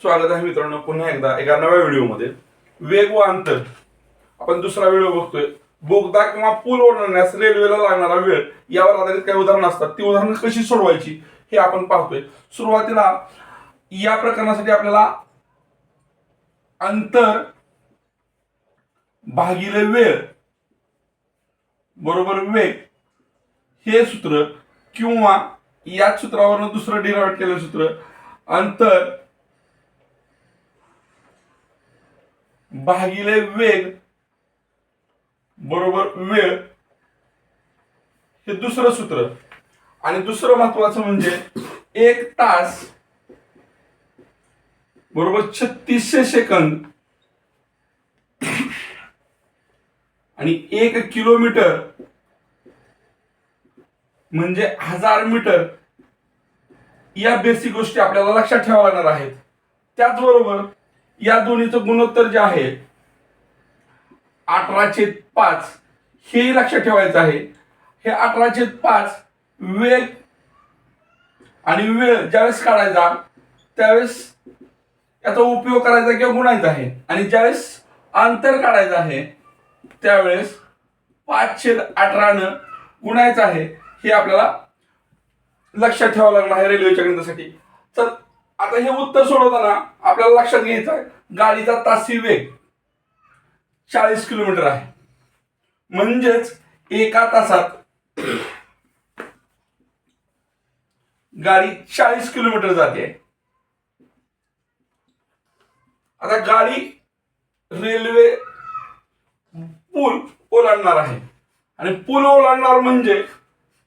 स्वागत आहे मित्रांनो पुन्हा एकदा एका नव्या व्हिडिओमध्ये. वेग व अंतर. आपण दुसरा व्हिडिओ बघतोय. बोगदा किंवा पूल ओढण्यास रेल्वेला लागणारा वेळ यावर आधारित काही उदाहरणं असतात. ती उदाहरणं कशी सोडवायची हे आपण पाहतोय. सुरुवातीला या प्रकरणासाठी आपल्याला अंतर भागिले वेळ बरोबर वेग हे सूत्र किंवा याच सूत्रावरनं दुसरं डिराइव्ह केलेलं सूत्र अंतर भागिले वेग बरोबर वेळ हे दुसरं सूत्र. आणि दुसरं महत्वाचं म्हणजे एक तास बरोबर छत्तीसशे सेकंद आणि एक किलोमीटर म्हणजे हजार मीटर या बेसिक गोष्टी आपल्याला लक्षात ठेवाव्या लागणार आहेत. त्याचबरोबर या दोन्हीचं गुणोत्तर जे आहे अठराशे पाच हेही लक्षात ठेवायचं आहे. हे अठराशे पाच वेग आणि वेळ ज्यावेळेस काढायचा त्यावेळेस याचा उपयोग करायचा किंवा गुणायचा आहे. आणि ज्यावेळेस अंतर काढायचं आहे त्यावेळेस पाचशे अठरानं गुणायचं आहे हे आपल्याला लक्षात ठेवावं लागणार आहे रेल्वेच्या गणितासाठी. तर आता हे उत्तर सोडवताना आपल्याला लक्षात घ्यायचं आहे. गाडीचा तासी वेग चाळीस किलोमीटर आहे. म्हणजेच एका तासात गाडी चाळीस किलोमीटर जाते. आता गाडी रेल्वे पूल ओलांडणार आहे. आणि पूल ओलांडणार म्हणजे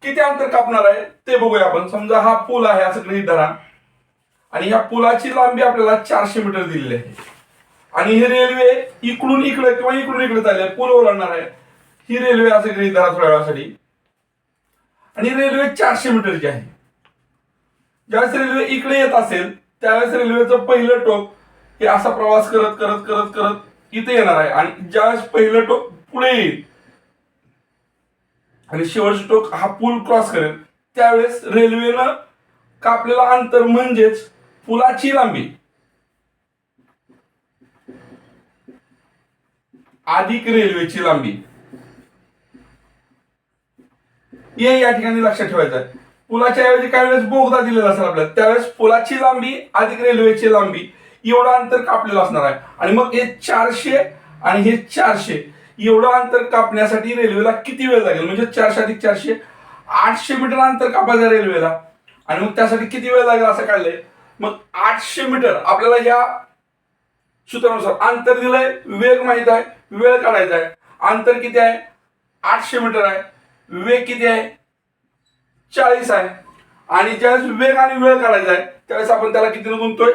किती अंतर कापणार आहे ते बघूया आपण. समजा हा पूल आहे असं गृहित धरा. आणि या पुलाची लांबी आपल्याला चारशे मीटर दिलेली आहे. आणि ही रेल्वे इकडून इकडे किंवा इकडून इकडे चालली आहे पूल ओलांडणार आहे. ही रेल्वे असं गृहित धरा थोड्या वेळासाठी. आणि रेल्वे चारशे मीटरची आहे. ज्यावेळेस रेल्वे इकडे येत असेल त्यावेळेस रेल्वेचं पहिलं टोक हे असा प्रवास करत करत करत करत इथे येणार आहे. आणि ज्यावेळेस पहिलं टोक पुढे येईल आणि शेवटचं टोक हा पूल क्रॉस करेल त्यावेळेस रेल्वेनं कापलेला अंतर म्हणजेच पुलाची लांबी. अधिक रेल्वेची लांबी. हे या ठिकाणी लक्षात ठेवायचं आहे पुलाच्या ऐवजी काही वेळेस बोगदा दिलेला असेल आपल्याला. त्यावेळेस पुलाची लांबी अधिक रेल्वेची लांबी एवढा अंतर कापलेलं असणार आहे. आणि मग हे चारशे आणि हे चारशे एवढं अंतर कापण्यासाठी रेल्वेला किती वेळ लागेल? म्हणजे चारशे अधिक चारशे आठशे मीटर अंतर कापायचं रेल्वेला. आणि मग त्यासाठी किती वेळ लागेल असं काढलंय? मग आठशे मीटर आपल्याला या सूत्रानुसार अंतर दिलंय वेग माहीत आहे वेळ काढायचा आहे. अंतर किती आहे? आठशे मीटर आहे. वेग किती आहे? चाळीस आहे. आणि ज्यावेळेस वेग आणि वेळ काढायचा आहे त्यावेळेस आपण त्याला किती गुंतोय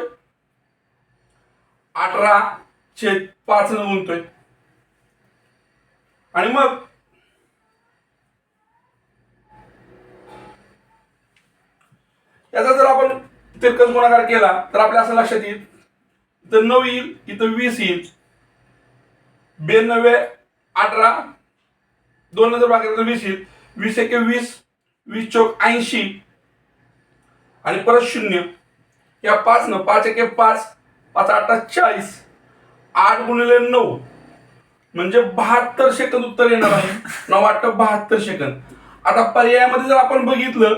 अठरा छेद पाच न गुंतोय आणि मग याचा जर तिरकस गुणाकार केला तर आपल्या असं लक्षात येईल. इथं नऊ येईल इथं वीस येईल. बेनव्वे अठरा दोन नंतर भाग तर वीस येईल. वीस एके वीस वीस चौक ऐंशी. आणि परत शून्य. या पाच न पाच एके पाच पाच आठा चाळीस. आठ गुणिले नऊ. म्हणजे बहात्तर सेकंद उत्तर येणार आहे. नऊ आठ बहात्तर सेकंद. आता पर्यायामध्ये जर आपण बघितलं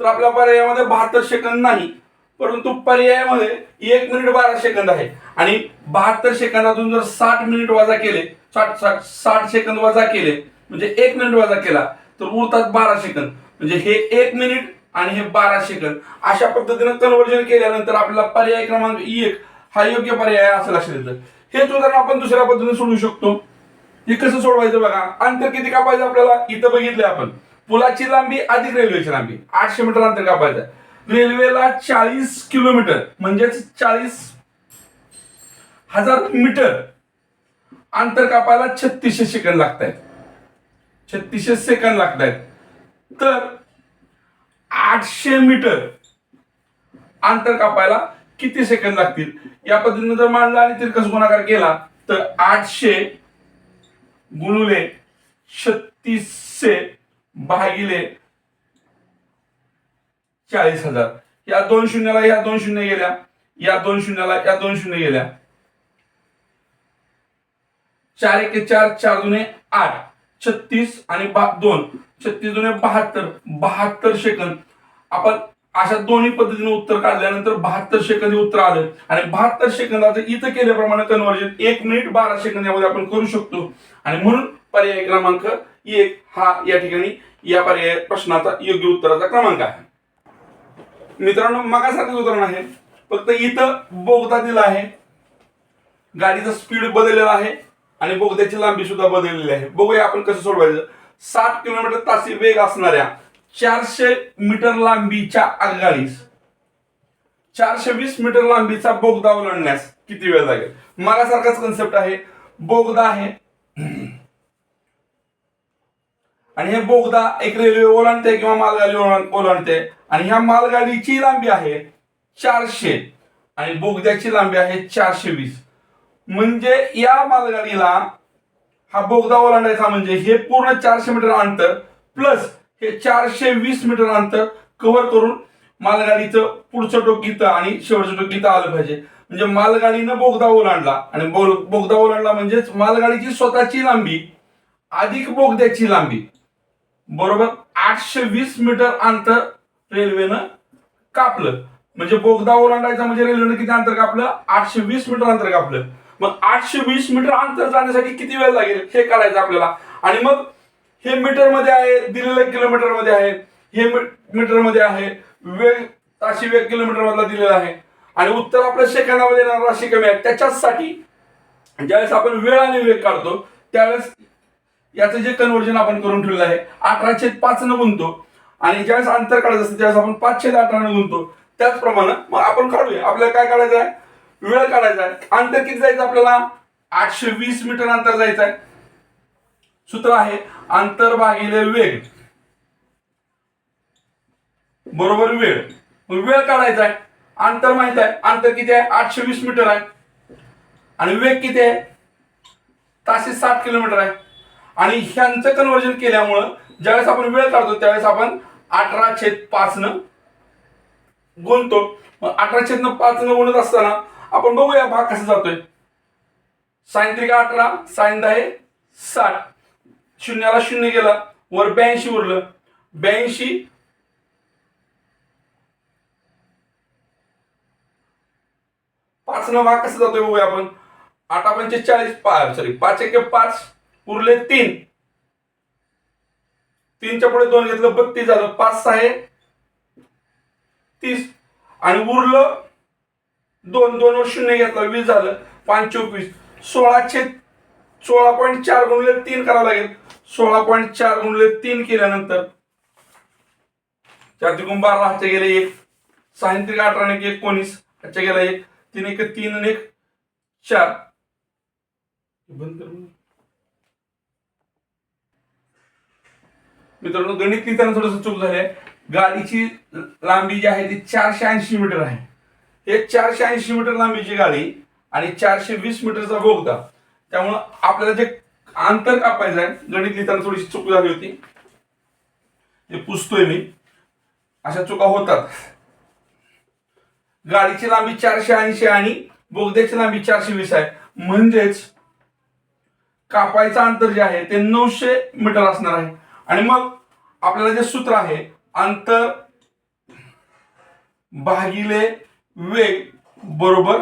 तर आपल्या पर्यायामध्ये बहात्तर सेकंद नाही. परंतु पर्यायामध्ये एक मिनिट बारा सेकंद आहे आणि बहात्तर सेकंदातून जर साठ मिनिट वजा केले साठ साठ साठ सेकंद वजा केले म्हणजे एक मिनिट वजा केला तर उरतात बारा सेकंद म्हणजे हे एक मिनिट आणि हे बारा सेकंद अशा पद्धतीनं कन्वर्जन केल्यानंतर आपल्याला पर्याय क्रमांक एक हा योग्य पर्याय असं लक्षात येतं. हेच उदाहरण आपण दुसऱ्या पद्धतीने सोडवू शकतो. हे कसं सोडवायचं बघा? अंतर किती कापायचं आपल्याला? इथं बघितलं आपण. पुलाची लांबी अधिक रेल्वेची लांबी. आठशे मीटर अंतर कापायचं. रेल्वेला चाळीस किलोमीटर म्हणजेच चाळीस हजार मीटर अंतर कापायला छत्तीसशे सेकंद लागत आहेत छत्तीसशे सेकंद लागत आहेत तर आठशे मीटर अंतर कापायला किती सेकंद लागतील? या पद्धतीने जर मांडला आणि तिरकस गुणाकार केला तर आठशे गुणुले छत्तीसशे भागिले चाळीस हजार. या दोन शून्याला या दोन शून्य गेल्या. या दोन शून्याला या दोन शून्य गेल्या. चार एके चार चार दुने आठ. छत्तीस आणि बा दोन. छत्तीस दुने बहात्तर. बहात्तर सेकंद. आपण अशा दोन्ही पद्धतीने उत्तर काढल्यानंतर बहात्तर सेकंद हे उत्तर आलं. आणि बहात्तर सेकंदाचं इथं केल्याप्रमाणे कन्वर्जन एक मिनिट बारा सेकंद यामध्ये आपण करू शकतो. आणि म्हणून पर्याय क्रमांक एक हा या ठिकाणी या पर्याय प्रश्नाचा योग्य उत्तराचा क्रमांक आहे. मित्रांनो मगासारखंच उदाहरण आहे. फक्त इथं बोगदा दिला आहे. गाडीचा स्पीड बदललेला आहे आणि बोगद्याची लांबी सुद्धा बदललेली आहे. बघूया आपण कसं सोडवायचं. साठ किलोमीटर तासी वेग असणाऱ्या चारशे मीटर लांबीच्या आगगाडीस चारशे वीस मीटर लांबीचा बोगदा ओलांडण्यास किती वेळ लागेल? मागासारखाच कन्सेप्ट आहे. बोगदा आहे. आणि हे बोगदा एक रेल्वे ओलांडते किंवा मालगाडी ओलांड- ओलांडते. आणि ह्या मालगाडीची लांबी आहे चारशे आणि बोगद्याची लांबी आहे चारशे वीस. म्हणजे या मालगाडीला हा बोगदा ओलांडायचा म्हणजे हे पूर्ण चारशे मीटर अंतर प्लस हे चारशे वीस मीटर अंतर कव्हर करून मालगाडीचं पुढचं टोक इथं आणि शेवटचं टोक इथं आलं पाहिजे. म्हणजे मालगाडीनं बोगदा ओलांडला आणि बो- बोगदा ओलांडला म्हणजेच मालगाडीची स्वतःची लांबी अधिक बोगद्याची लांबी. बरोबर? आठशे वीस मीटर अंतर रेल्वेनं कापलं. म्हणजे बोगदा ओलांडायचा म्हणजे रेल्वेनं किती अंतर कापलं? आठशे वीस मीटर अंतर कापलं. मग आठशे वीस मीटर अंतर जाण्यासाठी किती वेळ लागेल? हे काढायचं आपल्याला. आणि मग हे मीटरमध्ये आहे दिलेलं किलोमीटरमध्ये आहे. हे मीटरमध्ये आहे. वेळ ताशी वेग किलोमीटर मधला दिलेला आहे. आणि उत्तर आपल्या सेकंदामध्ये येणार राशी कमी आहे. त्याच्यासाठी ज्यावेळेस आपण वेळ आणि वेग काढतो त्यावेळेस याचं जे कन्वर्जन आपण करून ठेवलेलं आहे अठराशे पाच न गुणतो आणि ज्यावेळेस अंतर काढायचं असतं त्यावेळेस आपण पाचशे ते न गुंतो त्याचप्रमाणे मग आपण काढूया. आपल्याला काय काढायचं आहे? वेळ काढायचा आहे. अंतर किती जायचं आपल्याला? आठशे वीस मीटर अंतर जायचं आहे. सूत्र आहे अंतर भागिले वेग. बरोबर वेळ. वेळ काढायचा आहे. अंतर माहीत आहे. अंतर किती आहे? आठशे वीस मीटर आहे. आणि वेग किती आहे? ताशे साठ किलोमीटर आहे. आणि ह्यांचं कन्वर्जन केल्यामुळं ज्यावेळेस आपण वेळ काढतो त्यावेळेस आपण अठरा छेद पाच न गुणतो. मग अठरा छेद पाच न गुणत असताना आपण बघूया भाग कसा जातोय. साईन त्रिका अठरा साईन दहा साठ. शून्याला शून्य गेला वर ब्याऐंशी उरलं. ब्याऐंशी पाच न भाग कसा जातोय बघूया आपण. आठा पंचेचाळीस पाच सॉरी पाच एक पाच उरले तीन. तीनच्या पुढे दोन घेतलं बत्तीस झालं पाच सहा आहे. तीस. आणि उरलं दोन दोन वर शून्य घेतलं वीस झालं पाच चोवीस सोळाशे सोळा पॉईंट चार गुणले तीन करावं लागेल. सोळा पॉईंट चार गुणले तीन केल्यानंतर चार तिकून बारा हातच्या गेले एक. सायंत्रिक अठरा एक एकोणीस. हातच्या गेला एक. तीन एक तीन आणि एक चार. बंद कर बरं. मित्रांनो गणित लिहिताना थोडस चूक झाली आहे. गाडीची लांबी जी आहे ती चारशे ऐंशी मीटर आहे. हे चारशे ऐंशी मीटर लांबीची गाडी आणि चारशे वीस मीटरचा बोगदा. त्यामुळं आपल्याला जे अंतर कापायचं आहे गणित लिहिताना थोडीशी चूक झाली होती. हे पुसतोय मी. अशा चुका होतात. गाडीची लांबी चारशे ऐंशी आणि बोगद्याची लांबी चारशे वीस आहे. म्हणजेच कापायचं अंतर जे आहे ते नऊशे मीटर असणार आहे. आणि मग आपल्याला जे सूत्र आहे अंतर भागिले वेग बरोबर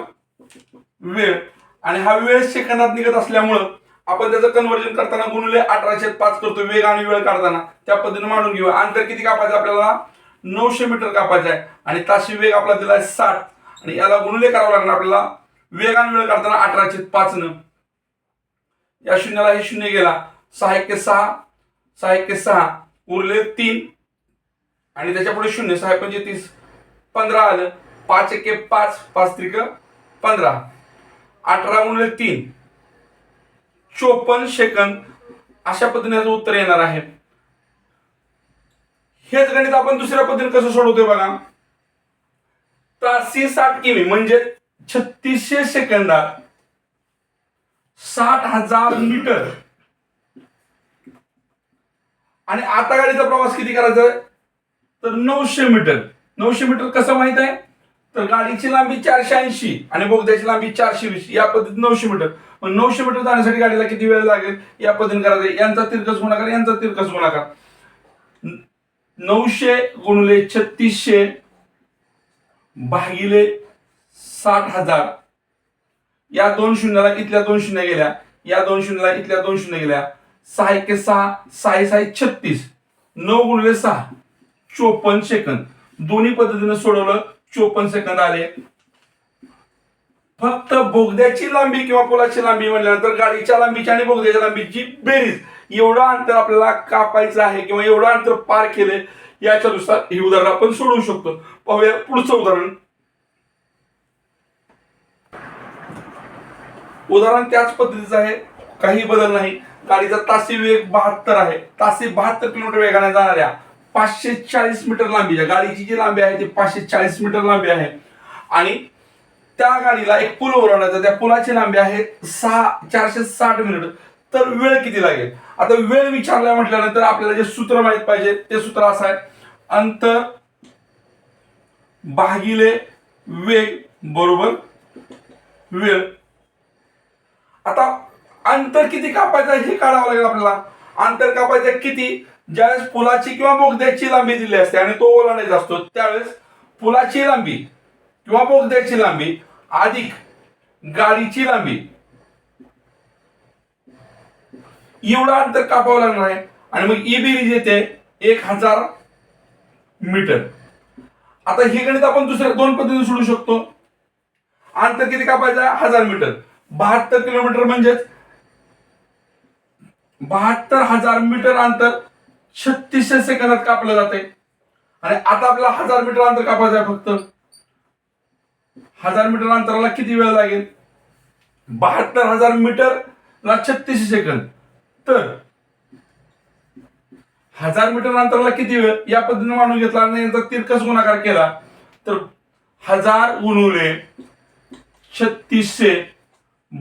वेळ. आणि हा वेळ सेकंदात निघत असल्यामुळं आपण त्याचं कन्वर्जन करताना गुणले अठराशे पाच करतो वेग आणि वेळ काढताना. त्या पद्धतीने मांडून घेऊया. अंतर किती कापायचं आपल्याला? नऊशे मीटर कापायचं आहे. आणि ताशी वेग आपला दिला आहे साठ. आणि याला गुणले करावं लागणार आपल्याला वेग आणि वेळ काढताना अठराशे पाच न या शून्याला हे शून्य गेला. सहा एक सहा. सहा एक सहा उरले तीन. आणि त्याच्या पुढे शून्य सहा पंचे तीस पंधरा आलं. पाच एके पाच पाच त्रिक पंधरा. अठरा उरले तीन. चोपन्न सेकंद. अशा पद्धतीने उत्तर येणार आहे. हेच गणित आपण दुसऱ्या पद्धतीने कसं सोडवतोय बघा. तासी साठ किमी म्हणजे छत्तीसशे सेकंदात साठ हजार मीटर. आणि आता गाडीचा प्रवास किती करायचा आहे? तर नऊशे मीटर. नऊशे मीटर कसं माहीत आहे? तर गाडीची लांबी चारशे ऐंशी आणि बोगद्याची लांबी चारशे वीस. या पद्धतीत नऊशे मीटर. मग नऊशे मीटर जाण्यासाठी गाडीला किती वेळ लागेल? या पद्धतीने करायचं यांचा तिरकस गुणाकार यांचा तिरकस गुणाकार. नऊशे गुणले छत्तीसशे भागिले साठ हजार. या दोन शून्याला इथल्या दोन शून्य गेल्या. या दोन शून्याला इथल्या दोन शून्य गेल्या. सहा एके सहा सहा सहा छत्तीस. नऊ गुणिले सहा चोपन्न सेकंद. दोन्ही पद्धतीने सोडवलं चोपन्न सेकंद आले. फक्त बोगद्याची लांबी किंवा पुलाची लांबी म्हणल्यानंतर गाडीच्या लांबीची आणि बोगद्याच्या लांबीची बेरीज. एवढं अंतर आपल्याला कापायचं आहे किंवा एवढं अंतर पार केले याच्यानुसार हे उदाहरण आपण सोडवू शकतो. पाहूया पुढचं उदाहरण. उदाहरण त्याच पद्धतीचं आहे. काही बदल नाही. गाडीचा तासी वेग बहात्तर आहे. तासी बहात्तर किलोमीटर वेगाने जाणाऱ्या पाचशे चाळीस मीटर लांबीच्या गाडीची जी लांबी आहे ती पाचशे चाळीस मीटर लांबी आहे. आणि त्या गाडीला एक पूल ओलांडायचा. त्या पुलाची लांबी आहे सहा चारशे साठ मिनिट. तर वेळ किती लागेल? आता वेळ विचारला म्हटल्यानंतर आपल्याला जे सूत्र माहीत पाहिजे ते सूत्र असं आहे. अंतर भागिले वेग बरोबर वेळ. आता अंतर किती कापायचं आहे हे काढावं लागेल आपल्याला. अंतर कापायचं किती? ज्यावेळेस पुलाची किंवा बोगद्याची लांबी दिली असते आणि तो ओलांडायचा असतो त्यावेळेस पुलाची लांबी किंवा बोगद्याची लांबी अधिक गाडीची लांबी. एवढा अंतर कापावं लागणार आहे. आणि मग ई बेरीज येते एक हजार मीटर. आता हे गणित आपण दुसऱ्या दोन पद्धतीने सोडू शकतो. अंतर किती कापायचं आहे? हजार मीटर. बहात्तर किलोमीटर म्हणजेच बहात्तर हजार मीटर अंतर छत्तीसशे सेकंदात कापलं जाते आणि आता आपल्याला हजार मीटर अंतर कापायचं आहे फक्त. हजार मीटर अंतराला किती वेळ लागेल? बहात्तर हजार मीटरला छत्तीसशे सेकंद. तर हजार मीटर अंतराला किती वेळ? या पद्धतीने मानून घेतला आणि यांचा तिरकस गुणाकार केला. तर हजार गुणुले छत्तीसशे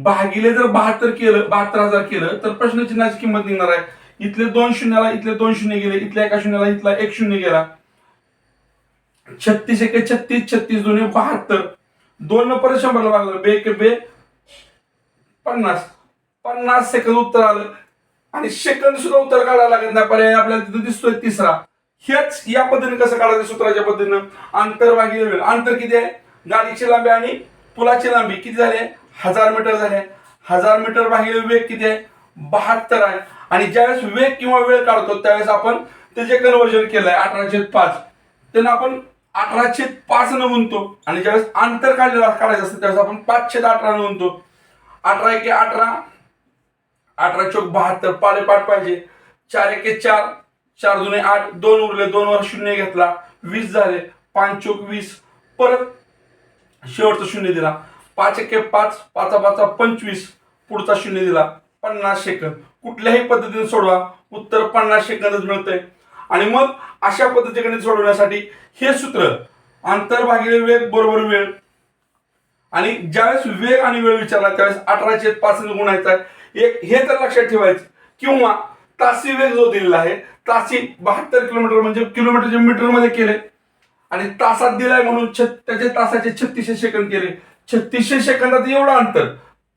भागिले जर बहात्तर केलं बहात्तर हजार केलं तर प्रश्नचिन्हाची किंमत निघणार आहे. इथले दोन शून्याला इथले दोन शून्य गेले इथल्या एका शून्याला इथला एक शून्य गेला. छत्तीस एके छत्तीस छत्तीस दोन्ही बहात्तर. दोन न परत शंभरला भागलं बे के बे पन्नास. पन्नास सेकंद उत्तर आलं. आणि सेकंद सुद्धा उत्तर काढायला लागत नाही. पर्याय आपल्याला तिथं दिसतोय तिसरा. हेच या पद्धतीने कसं काढायचं? सूत्राच्या पद्धतीनं. अंतर भागिले वेळ. अंतर किती आहे? गाडीची लांबी आणि पुलाची लांबी किती झाली हजार मीटर झाले. हजार मीटर भागिले वेग किती आहे? बहात्तर आहे. आणि ज्यावेळेस वेग किंवा वेळ काढतो त्यावेळेस आपण त्याचे कन्वर्जन केलंय अठराशे पाच त्यांना आपण अठराशे पाच न म्हणतो आणि ज्यावेळेस अंतर काढलेलं काढायचं असतं त्यावेळेस आपण पाचशे अठरा न म्हणतो अठरा एके अठरा अठरा चौक बहात्तर पालेपाठ पाहिजे. चार एके चार चार जुने आठ दोन उरले दोन वर शून्य घेतला वीस झाले पाच चौक वीस. परत शेवटचं शून्य दिला. पाच एके पाच पाचा पाचा पंचवीस पुढचा शून्य दिला. पन्नास सेकंद कुठल्याही पद्धतीने सोडवा. उत्तर पन्नास सेकंदच मिळतंय. आणि मग अशा पद्धतीकडे सोडवण्यासाठी हे सूत्र अंतर भागिले वेग बरोबर वेळ. आणि ज्यावेळेस वेग आणि वेळ विचारला त्यावेळेस अठराशे पाच गुणायचा एक हे तर लक्षात ठेवायचं. किंवा तासी वेग जो दिलेला आहे तासी बहात्तर किलोमीटर म्हणजे किलोमीटरच्या मीटरमध्ये केले. आणि तासात दिलाय म्हणून छत त्याचे तासाचे छत्तीसशे सेकंद केले. छत्तीसशे सेकंदात एवढं अंतर.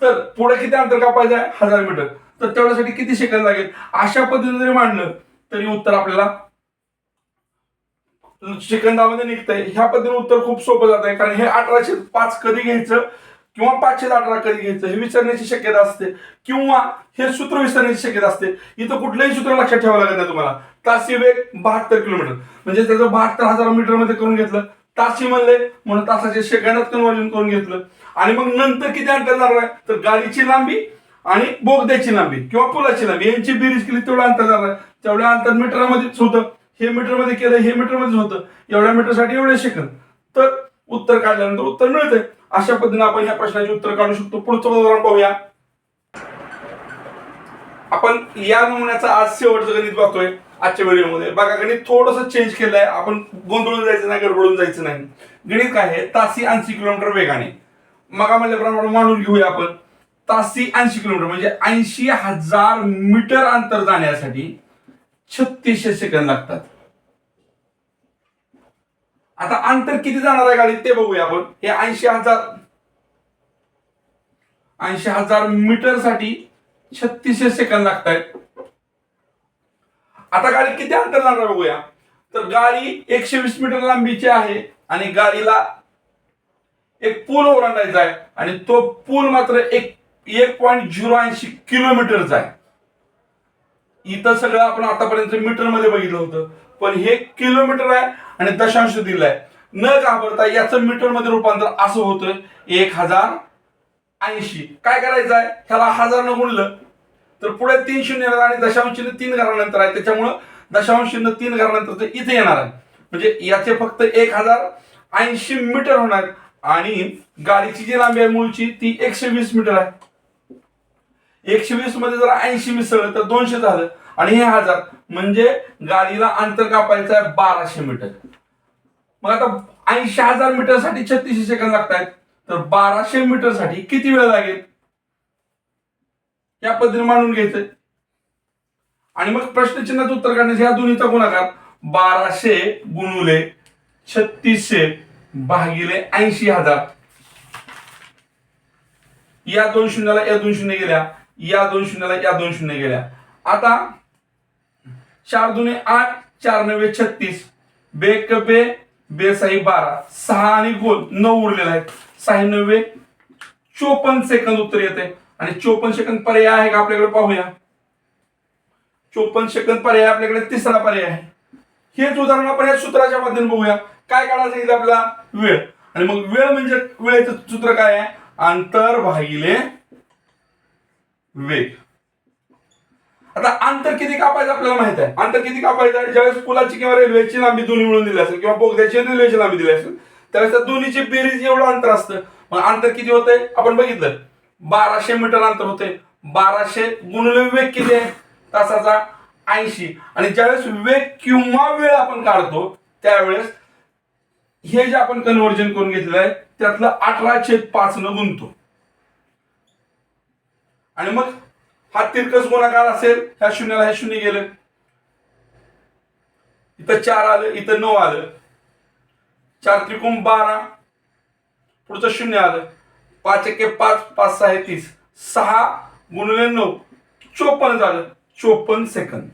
तर पुढे किती अंतर कापायचं आहे? हजार मीटर. तर तेवढ्यासाठी किती सेकंद लागेल? अशा पद्धतीने जरी मांडलं तरी उत्तर आपल्याला सेकंदामध्ये निघतंय. ह्या पद्धतीने उत्तर खूप सोपं जात आहे कारण हे अठराशे पाच कधी घ्यायचं? किंवा पाचशे अठरा कधी घ्यायचं? हे विसरण्याची शक्यता असते. किंवा हे सूत्र विसरण्याची शक्यता असते. इथं कुठलंही सूत्र लक्षात ठेवावं लागत नाही तुम्हाला. तासी वेग बहात्तर किलोमीटर. म्हणजे त्याचं बहात्तर हजार मीटरमध्ये करून घेतलं. तासी म्हणले म्हणून तासाचे सेकंदात कन्वर्जन करून घेतलं. आणि मग नंतर किती अंतर जाणार आहे तर गाडीची लांबी आणि बोगद्याची लांबी किंवा पुलाची लांबी. यांची बेरीज केली तेवढं अंतर जाणार आहे तेवढ्या अंतर मीटरमध्येच होतं. हे मीटरमध्ये केलं हे मीटरमध्येच होतं. एवढ्या मीटरसाठी एवढे सेकंद. तर उत्तर काढल्यानंतर उत्तर मिळतंय. अशा पद्धतीने आपण या प्रश्नाचे उत्तर काढू शकतो. पुढचं उदाहरण पाहूया. आपण या नमुन्याचा आज शेवटचं गणित पाहतोय. आजच्या व्हिडिओमध्ये. बघा गणित थोडंसं चेंज केलंय. आपण गोंधळून जायचं नाही गडबडून जायचं नाही. गणित काय आहे? तासी ऐंशी किलोमीटर वेगाने. मग म्हणल्याप्रमाणे मांडून घेऊया आपण. तासी ऐंशी किलोमीटर म्हणजे ऐंशी हजार मीटर अंतर जाण्यासाठी छत्तीसशे सेकंद लागतात. आता अंतर किती जाणार आहे गाडीत ते बघूया आपण. हे ऐंशी हजार ऐंशी हजार मीटरसाठी छत्तीसशे सेकंद लागत आहेत आता गाडी किती अंतर जाणार बघूया. तर गाडी एकशे वीस मीटर लांबीची आहे आणि गाडीला एक पूल ओलांडायचा आहे आणि तो पूल मात्र एक एक पॉईंट झिरो ऐंशी किलोमीटरचा आहे. इथं सगळं आपण आतापर्यंत मीटरमध्ये बघितलं होतं. पण हे किलोमीटर आहे आणि दशांश दिलाय. न घाबरता याचं मीटरमध्ये रूपांतर असं होतं एक हजार ऐंशी. काय करायचं आहे ह्याला हजार न गुणलं. तर पुढे तीन शून्य आणि दशांश चिन्ह तीन घरानंतर आहे. त्याच्यामुळं दशांश चिन्ह तीन घरानंतर इथे येणार आहे. म्हणजे याचे फक्त एक हजार ऐंशी मीटर होणार आणि गाडीची जी लांबी आहे मूळची ती एकशे वीस मीटर आहे. एकशे वीसमध्ये जर ऐंशी मिसळलं तर दोनशे झालं. आणि हे हजार म्हणजे गाडीला अंतर कापायचं आहे बाराशे मीटर. मग आता ऐंशी हजार मीटरसाठी छत्तीसशे सेकंद लागत आहेत तर बाराशे मीटरसाठी किती वेळ लागेल? या पद्धतीने मांडून घ्यायचंय. आणि मग प्रश्नचिन्हाचं उत्तर काढण्याचे या दोन्हीचा गुणाकार बाराशे गुणुले छत्तीसशे भागिले ऐंशी हजार. या दोन शून्याला या दोन शून्य गेल्या या दोन शून्याला या दोन शून्य गेल्या. आता चार दुने आठ चार नव्हे छत्तीस. बेक बे बेसाई बारा. सहा आणि गोल नऊ उरलेला आहे सहा नव्हे चोपन्न सेकंद उत्तर येते आणि चोपन्न सेकंद पर्याय आहे का आपल्याकडे पाहूया. चोपन्न सेकंद पर्याय आपल्याकडे तिसरा पर्याय आहे. हेच उदाहरण आपण या सूत्राच्या माध्यमात बघूया. काय काढायला सांगितलं आपला वेळ. आणि मग वेळ म्हणजे वेळेचं सूत्र काय आहे? अंतर भागिले वेग. आता अंतर किती कापायचं आपल्याला माहीत आहे? अंतर किती कापायचं? आहे ज्यावेळेस पुलाची किंवा रेल्वेची लांबी दोन्ही मिळून दिली असेल किंवा बोगद्याची रेल्वेची लांबी दिली असेल त्यावेळेस त्या दोन्हीची बेरीज एवढं अंतर असतं. मग अंतर किती होतंय? आपण बघितलं. बाराशे मीटर अंतर होते बाराशे गुणले वेग किती आहे? तासाचा ऐंशी. आणि ज्यावेळेस वेग किंवा वेळ आपण काढतो त्यावेळेस हे जे आपण कन्व्हर्जन करून घेतलेलं आहे त्यातलं अठरा छेद पाच न गुंतो आणि मग हा तिरकस गुणाकार असेल ह्या शून्याला हे शून्य गेलं. इथं चार आलं इथं नऊ आलं. चार त्रिकोण बारा पुढचं शून्य आलं. पाच एके पाच पाच सहा तीस. सहा गुणले नऊ. चोपन्न झालं. चोपन्न सेकंद.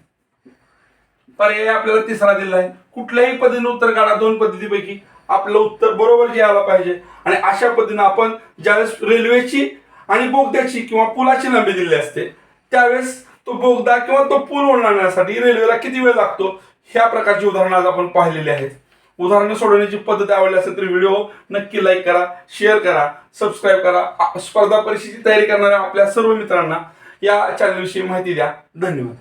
पर्याय आपल्याला तिसरा दिला आहे कुठल्याही पद्धतीने उत्तर काढा. दोन पद्धतीपैकी आपलं उत्तर बरोबर घ्यायला पाहिजे. आणि अशा पद्धतीने आपण ज्यावेळेस रेल्वेची आणि बोगद्याची किंवा पुलाची लांबी दिली असते त्यावेळेस तो बोगदा किंवा तो पूल ओलांडण्यासाठी रेल्वेला किती वेळ लागतो? ह्या प्रकारची उदाहरणं आज आपण पाहिलेली आहेत. उदाहरणं सोडवण्याची पद्धत आवडली असेल तर व्हिडिओ नक्की लाईक करा शेअर करा सबस्क्राईब करा. स्पर्धा परीक्षेची तयारी करणाऱ्या आपल्या सर्व मित्रांना या चॅनलविषयी माहिती द्या. धन्यवाद.